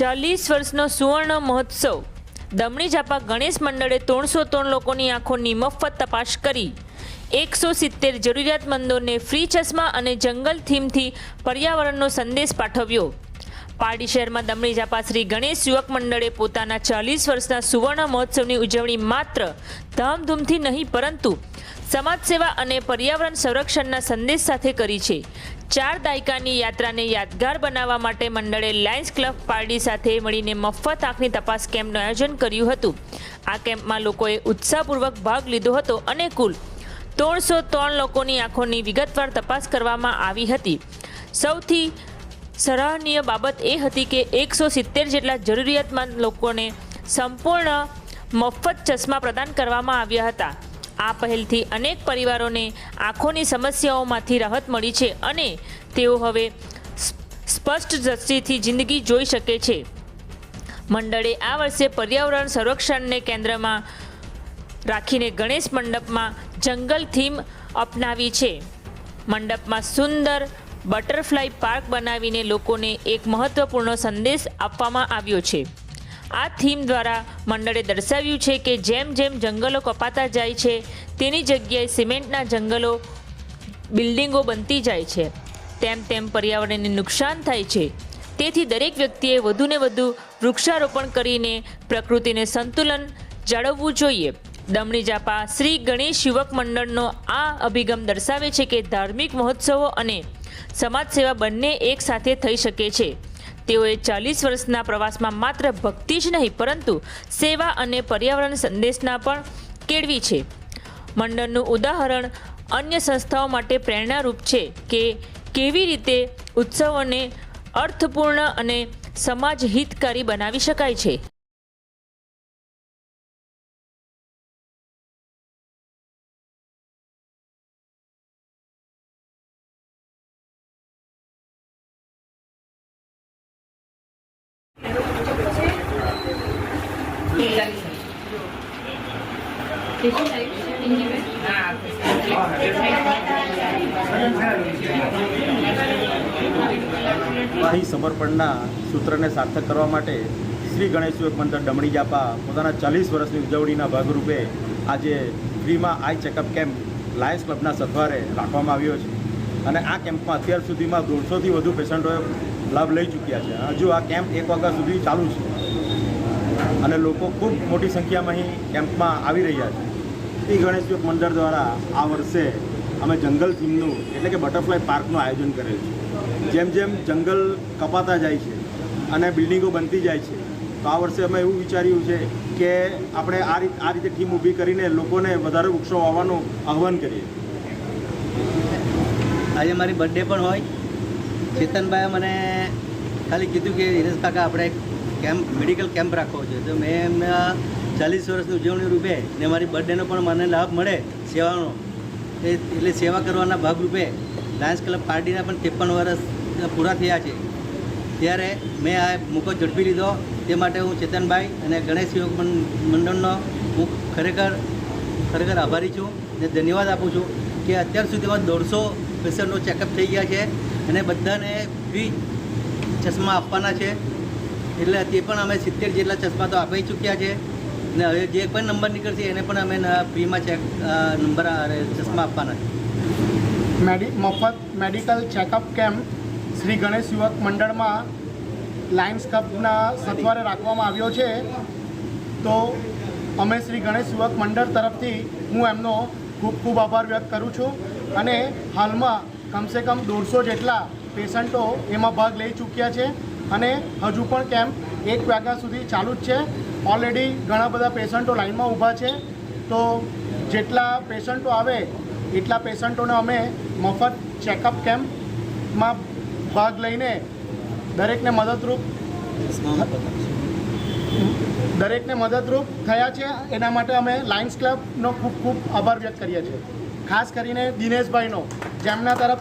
ચાલીસ વર્ષનો સુવર્ણ મહોત્સવ. દમણી ઝાપા ગણેશ મંડળે ત્રણસો ત્રણ લોકોની આંખોની મફત તપાસ કરી. એકસો સિત્તેર જરૂરિયાતમંદોને ફ્રી ચશ્મા અને જંગલ થીમથી પર્યાવરણનો સંદેશ પાઠવ્યો. પારડી શહેરમાં દમણી ઝાપા શ્રી ગણેશ યુવક મંડળે પોતાના ચાલીસ વર્ષના સુવર્ણ મહોત્સવની ઉજવણી માત્ર ધામધૂમથી નહીં, પરંતુ સમાજ સેવા અને પર્યાવરણ સંરક્ષણના સંદેશ સાથે કરી છે. ચાર દાયકાની યાત્રાને યાદગાર બનાવવા માટે મંડળે લાયન્સ ક્લબ પારડી સાથે મળીને મફત આંખની તપાસ કેમ્પનું આયોજન કર્યું હતું. આ કેમ્પમાં લોકોએ ઉત્સાહપૂર્વક ભાગ લીધો હતો અને કુલ ત્રણસો ત્રણ લોકોની આંખોની વિગતવાર તપાસ કરવામાં આવી હતી. સૌથી સરાહનીય બાબત એ હતી કે એકસો સિત્તેર જેટલા જરૂરિયાતમંદ લોકોને સંપૂર્ણ મફત ચશ્મા પ્રદાન કરવામાં આવ્યા હતા. આ પહેલથી અનેક પરિવારોને આંખોની સમસ્યાઓમાંથી રાહત મળી છે અને તેઓ હવે સ્પષ્ટ દ્રષ્ટિથી જિંદગી જોઈ શકે છે. મંડળે આ વર્ષે પર્યાવરણ સંરક્ષણને કેન્દ્રમાં રાખીને ગણેશ મંડપમાં જંગલ થીમ અપનાવી છે. મંડપમાં સુંદર બટરફ્લાય પાર્ક બનાવીને લોકોને એક મહત્વપૂર્ણ સંદેશ આપવામાં આવ્યો છે. આ થીમ દ્વારા મંડળે દર્શાવ્યું છે કે જેમ જેમ જંગલો કપાતા જાય છે, તેની જગ્યાએ સિમેન્ટના જંગલો, બિલ્ડિંગો બનતી જાય છે. તેમ તેમ પર્યાવરણને નુકસાન થાય છે. તેથી દરેક વ્યક્તિએ વધુને વધુ વૃક્ષારોપણ કરીને પ્રકૃતિને સંતુલન જાળવવું જોઈએ. દમણી જાપા શ્રી ગણેશ યુવક મંડળનો આ અભિગમ દર્શાવે છે કે ધાર્મિક મહોત્સવો અને સમાજ સેવા બંને એક સાથે થઈ શકે છે. તેઓએ ચાલીસ વર્ષના પ્રવાસમાં માત્ર ભક્તિ જ નહીં, પરંતુ સેવા અને પર્યાવરણ સંદેશના પણ કેળવી છે. મંડળનું ઉદાહરણ અન્ય સંસ્થાઓ માટે પ્રેરણારૂપ છે કે કેવી રીતે ઉત્સવોને અર્થપૂર્ણ અને સમાજ હિતકારી બનાવી શકાય છે. અહીં સમર્પણના સૂત્રને સાર્થક કરવા માટે શ્રી ગણેશ યુવક મંડળ ડમણી જાપા પોતાના ચાલીસ વર્ષની ઉજવણીના ભાગરૂપે આજે ફ્રીમાં આઈ ચેકઅપ કેમ્પ લાયન્સ ક્લબના સથવારે રાખવામાં આવ્યો છે. અને આ કેમ્પમાં અત્યાર સુધીમાં દોઢસોથી વધુ પેશન્ટોએ લાભ લઈ ચૂક્યા છે. હજુ આ કેમ્પ એક વાગ્યા સુધી ચાલુ છે. અને લોકો ખૂબ મોટી સંખ્યામાં અહીં કેમ્પમાં આવી રહ્યા છે. શ્રી ગણેશ યુવક મંડળ દ્વારા આ વર્ષે અમે જંગલ થીમનું એટલે કે બટરફ્લાય પાર્કનું આયોજન કરેલ છે. જેમ જેમ જંગલ કપાતા જાય છે અને બિલ્ડિંગો બનતી જાય છે, તો આ વર્ષે અમે એવું વિચાર્યું છે કે આપણે આ રીત, આ રીતે થીમ ઊભી કરીને લોકોને વધારે વૃક્ષો વાવવાનું આહ્વાન કરીએ. આજે મારી બર્થડે પણ હોય. ચેતનભાઈએ મને ખાલી કીધું કે હિરેશ કાકા, આપણે કેમ્પ, મેડિકલ કેમ્પ રાખવો છે. તો મેં એમના ચાલીસ વર્ષની ઉજવણી રૂપે ને મારી બર્થડેનો પણ મને લાભ મળે સેવાનો. એટલે સેવા કરવાના ભાગરૂપે લાયન્સ ક્લબ પાર્ટીના પણ ત્રેપન વર્ષ પૂરા થયા છે. ત્યારે મેં આ મુકો ઝડપી લીધો. તે માટે હું ચેતનભાઈ અને ગણેશ યોગ મંડળનો હું ખરેખર ખરેખર આભારી છું અને ધન્યવાદ આપું છું કે અત્યાર સુધીમાં દોઢસો પેશન્ટનો ચેકઅપ થઈ ગયા છે અને બધાને ફ્રી ચશ્મા આપવાના છે. એટલે તે પણ અમે સિત્તેર જેટલા ચશ્મા તો આપી ચૂક્યા છે. ને હવે જે પણ નંબર નીકળશે એને પણ અમે ફ્રીમાં ચેક નંબર ચશ્મા આપવાના છે. મફત medical checkup camp Shri Ganesh યુવક મંડળમાં લાયન્સ કપના સથવારે રાખવામાં આવ્યો છે. તો અમે શ્રી ગણેશ યુવક મંડળ તરફથી હું એમનો ખૂબ ખૂબ આભાર વ્યક્ત કરું છું અને હાલમાં કમસે કમ દોઢસો જેટલા પેશન્ટો એમાં ભાગ લઈ ચૂક્યા છે. અને હજુ પણ કેમ્પ એક વાગ્યા સુધી ચાલુ જ છે. ઓલરેડી ઘણા બધા પેશન્ટો લાઇનમાં ઊભા છે. તો જેટલા પેશન્ટો આવે, એટલા પેશન્ટોને અમે મફત ચેકઅપ કેમ્પમાં ભાગ લઈને દરેકને મદદરૂપ દરેકને મદદરૂપ થયા છે. એના માટે અમે લાયન્સ ક્લબનો ખૂબ ખૂબ આભાર વ્યક્ત કરીએ છીએ. ખાસ કરીને દિનેશભાઈનો, જેમના તરફ